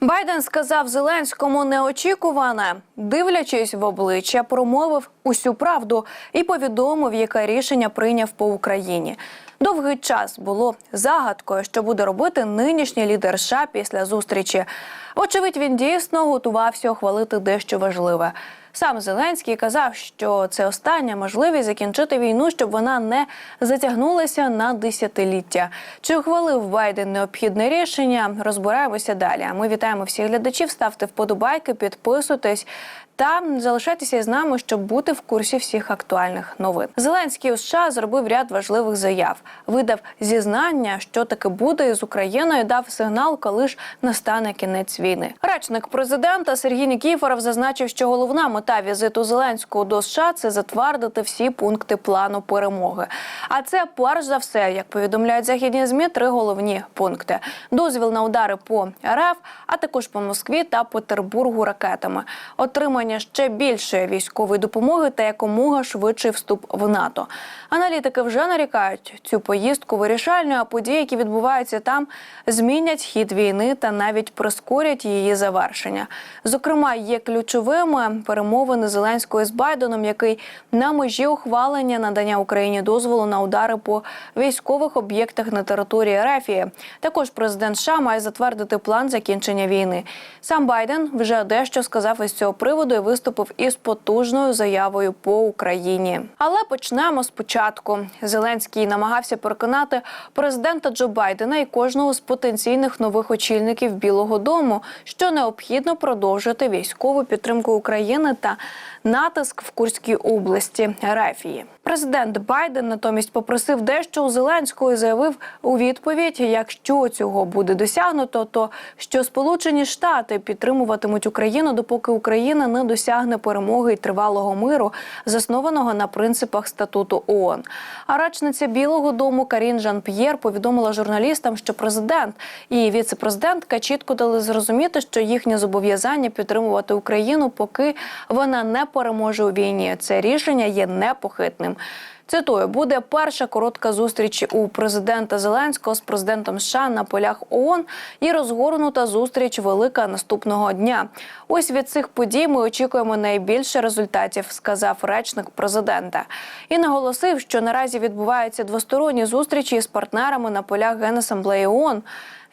Байден сказав Зеленському неочікуване, дивлячись в обличчя, промовив усю правду і повідомив, яке рішення прийняв по Україні. Довгий час було загадкою, що буде робити нинішній лідер США після зустрічі. Вочевидь, він дійсно готувався ухвалити дещо важливе. Сам Зеленський казав, що це остання можливість закінчити війну, щоб вона не затягнулася на десятиліття. Чи ухвалив Байден необхідне рішення? Розбираємося далі. Ми вітаємо всіх глядачів. Ставте вподобайки, підписуйтесь та залишайтеся з нами, щоб бути в курсі всіх актуальних новин. Зеленський у США зробив ряд важливих заяв. Видав зізнання, що таки буде із Україною. Дав сигнал, коли ж настане кінець війни. Речник президента Сергій Нікіфоров зазначив, що головна мета візиту Зеленського до США це затвердити всі пункти плану перемоги. А це перш за все, як повідомляють західні змі, три головні пункти: дозвіл на удари по РФ, а також по Москві та Петербургу ракетами, отримання ще більшої військової допомоги та якомога швидший вступ в НАТО. Аналітики вже нарікають цю поїздку вирішальною, а події, які відбуваються там, змінять хід війни та навіть прискорять її завершення. Зокрема, є ключовими перемовини Зеленського з Байденом, який на межі ухвалення надання Україні дозволу на удари по військових об'єктах на території Рефії. Також президент США має затвердити план закінчення війни. Сам Байден вже дещо сказав із цього приводу і виступив із потужною заявою по Україні. Але почнемо спочатку. Зеленський намагався переконати президента Джо Байдена і кожного з потенційних нових очільників Білого Дому, що необхідно продовжити військову підтримку України та натиск в Курській області Рефії. Президент Байден натомість попросив дещо у Зеленського і заявив у відповідь: якщо цього буде досягнуто, то що Сполучені Штати підтримуватимуть Україну, допоки Україна не досягне перемоги і тривалого миру, заснованого на принципах статуту ООН. А речниця Білого Дому Карін Жан П'єр повідомила журналістам, що президент і віце-президентка чітко дали зрозуміти, що їхнє зобов'язання підтримувати Україну, поки вона не переможе у війні. Це рішення є непохитним. Цитую, буде перша коротка зустріч у президента Зеленського з президентом США на полях ООН і розгорнута зустріч велика наступного дня. Ось від цих подій ми очікуємо найбільше результатів, сказав речник президента. І наголосив, що наразі відбуваються двосторонні зустрічі з партнерами на полях Генасамблеї ООН.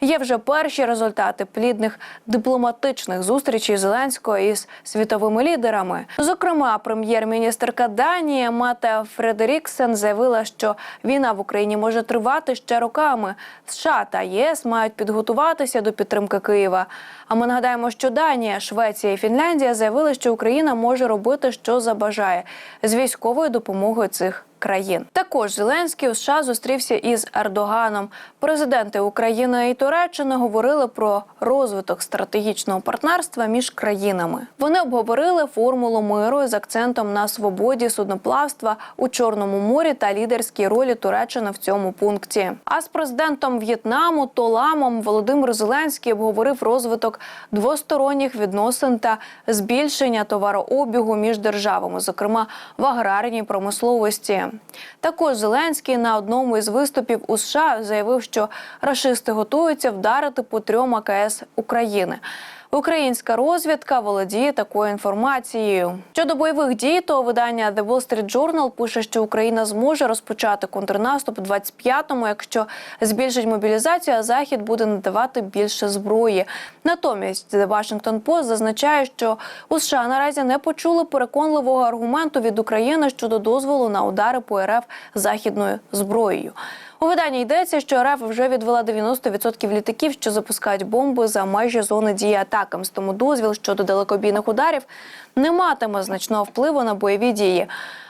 Є вже перші результати плідних дипломатичних зустрічей Зеленського із світовими лідерами. Зокрема, прем'єр-міністерка Данії Мата Фредеріксен заявила, що війна в Україні може тривати ще роками. США та ЄС мають підготуватися до підтримки Києва. А ми нагадаємо, що Данія, Швеція і Фінляндія заявили, що Україна може робити, що забажає з військовою допомогою цих країн. Також Зеленський у США зустрівся із Ердоганом. Президенти України і Туреччини говорили про розвиток стратегічного партнерства між країнами. Вони обговорили формулу миру з акцентом на свободі судноплавства у Чорному морі та лідерській ролі Туреччини в цьому пункті. А з президентом В'єтнаму Толамом Володимир Зеленський обговорив розвиток двосторонніх відносин та збільшення товарообігу між державами, зокрема в аграрній промисловості. Також Зеленський на одному із виступів у США заявив, що рашисти готуються вдарити по трьом АКС України. Українська розвідка володіє такою інформацією. Щодо бойових дій, то видання The Wall Street Journal пише, що Україна зможе розпочати контрнаступ 25-му, якщо збільшить мобілізацію, а захід буде надавати більше зброї. Натомість The Washington Post зазначає, що у США наразі не почули переконливого аргументу від України щодо дозволу на удари по РФ західною зброєю. У виданні йдеться, що РФ вже відвела 90% літаків, що запускають бомби за межі зони дії атакамс. Тому дозвіл щодо далекобійних ударів не матиме значного впливу на бойові дії.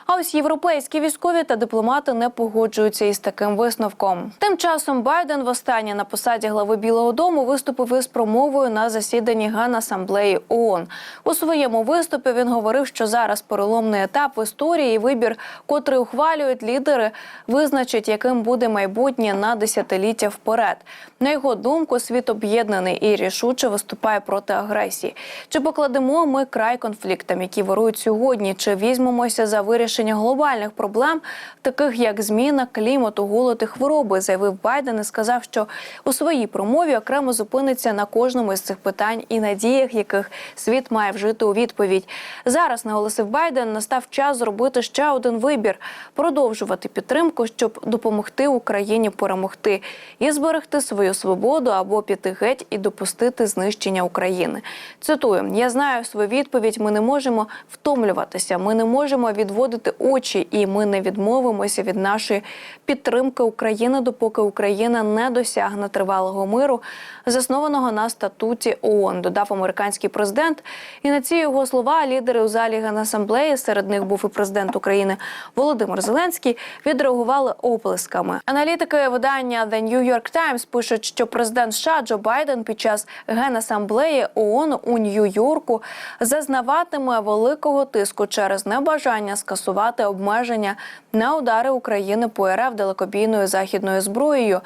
А ось європейські військові та дипломати не погоджуються із таким висновком. Тим часом Байден востаннє на посаді глави Білого Дому виступив із промовою на засіданні Генасамблеї ООН. У своєму виступі він говорив, що зараз переломний етап в історії і вибір, котрий ухвалюють лідери, визначить, яким буде майбутнє на десятиліття вперед. На його думку, світ об'єднаний і рішуче виступає проти агресії. Чи покладемо ми край конфліктам, які вирують сьогодні? Чи візьмемося за вирішення? Вирішення глобальних проблем, таких як зміна клімату, голод і хвороби, заявив Байден і сказав, що у своїй промові окремо зупиниться на кожному із цих питань і надіях, яких світ має вжити у відповідь. Зараз наголосив Байден, настав час зробити ще один вибір: продовжувати підтримку, щоб допомогти Україні перемогти і зберегти свою свободу або піти геть і допустити знищення України. Цитую: я знаю свою відповідь. Ми не можемо втомлюватися. Ми не можемо відводити очі, і ми не відмовимося від нашої підтримки України, допоки Україна не досягне тривалого миру, заснованого на статуті ООН, додав американський президент. І на ці його слова лідери у залі Генасамблеї, серед них був і президент України Володимир Зеленський, відреагували оплесками. Аналітики видання The New York Times пишуть, що президент США Джо Байден під час генасамблеї ООН у Нью-Йорку зазнаватиме великого тиску через небажання скасувати обмеження на удари України по РФ далекобійною західною зброєю.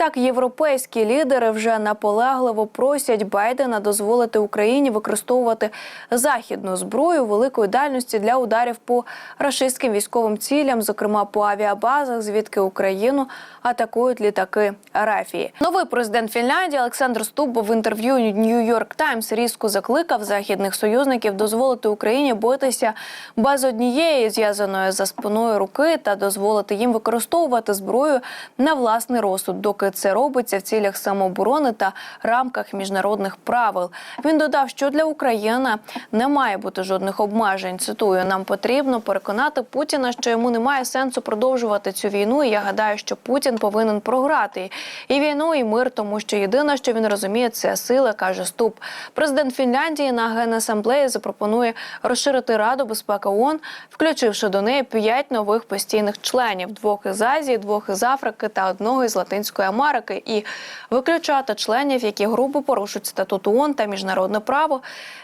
Так, європейські лідери вже наполегливо просять Байдена дозволити Україні використовувати західну зброю великої дальності для ударів по рашистським військовим цілям, зокрема по авіабазах, звідки Україну атакують літаки Рафії. Новий президент Фінляндії Олександр Ступ в інтерв'ю New York Times різко закликав західних союзників дозволити Україні битися без однієї зв'язаної за спиною руки та дозволити їм використовувати зброю на власний розсуд, доки це робиться в цілях самооборони та рамках міжнародних правил. Він додав, що для України не має бути жодних обмежень. Цитую: нам потрібно переконати Путіна, що йому немає сенсу продовжувати цю війну. І я гадаю, що Путін повинен програти і війну, і мир, тому що єдине, що він розуміє, це сила, каже Ступ. Президент Фінляндії на генасамблеї запропонує розширити Раду безпеки ООН, включивши до неї п'ять нових постійних членів: двох із Азії, двох із Африки та одного із Латинської Америки, і виключати членів, які грубо порушують статут ООН та міжнародне право,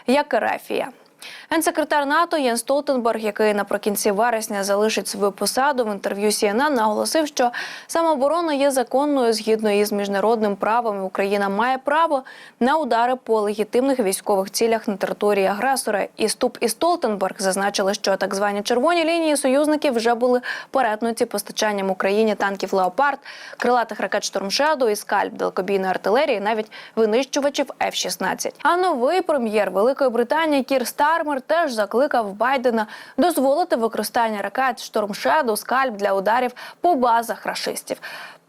як Рафія. Генсекретар НАТО Єн Столтенберг, який наприкінці вересня залишить свою посаду в інтерв'ю CNN, наголосив, що самооборона є законною згідно із міжнародним правом. Україна має право на удари по легітимних військових цілях на території агресора. І Ступ і Столтенберг зазначили, що так звані червоні лінії союзників вже були перетнуті постачанням Україні танків Леопард, крилатих ракет «Штормшеду» і скальп далекобійної артилерії, навіть винищувачів F-16. А новий прем'єр Великої Британії Кір Стармер теж закликав Байдена дозволити використання ракет «Штормшеду», скальп для ударів по базах рашистів.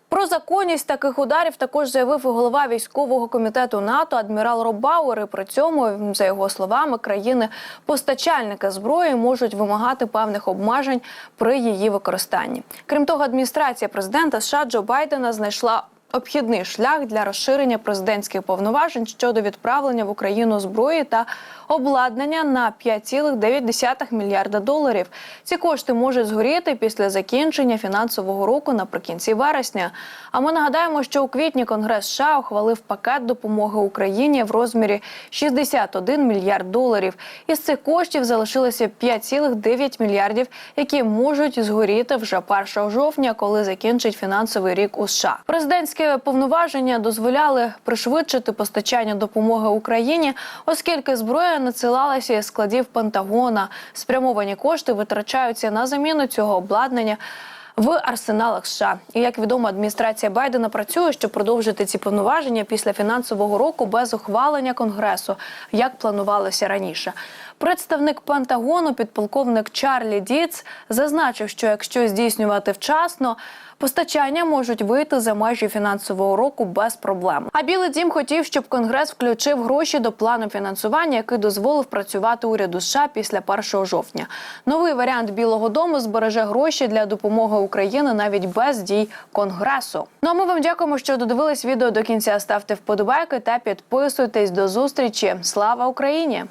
Про законність таких ударів також заявив і голова військового комітету НАТО адмірал Роб Бауер. І При цьому, за його словами, країни-постачальники зброї можуть вимагати певних обмежень при її використанні. Крім того, адміністрація президента США Джо Байдена знайшла. Обхідний шлях для розширення президентських повноважень щодо відправлення в Україну зброї та обладнання на 5,9 мільярда доларів. Ці кошти можуть згоріти після закінчення фінансового року наприкінці вересня. А ми нагадаємо, що у квітні Конгрес США ухвалив пакет допомоги Україні в розмірі 61 мільярд доларів. Із цих коштів залишилося 5,9 мільярдів, які можуть згоріти вже 1 жовтня, коли закінчить фінансовий рік у США. Президентські повноваження дозволяли пришвидшити постачання допомоги Україні, оскільки зброя надсилалася із складів Пентагона. Спрямовані кошти витрачаються на заміну цього обладнання. В арсеналах США і як відомо, адміністрація Байдена працює, щоб продовжити ці повноваження після фінансового року без ухвалення конгресу, як планувалося раніше. Представник Пентагону, підполковник Чарлі Діц, зазначив, що якщо здійснювати вчасно. Постачання можуть вийти за межі фінансового року без проблем. А Білий Дім хотів, щоб Конгрес включив гроші до плану фінансування, який дозволив працювати уряду США після 1 жовтня. Новий варіант Білого Дому збереже гроші для допомоги Україні навіть без дій Конгресу. Ну а ми вам дякуємо, що додивились відео до кінця. Ставте вподобайки та підписуйтесь до зустрічі. Слава Україні!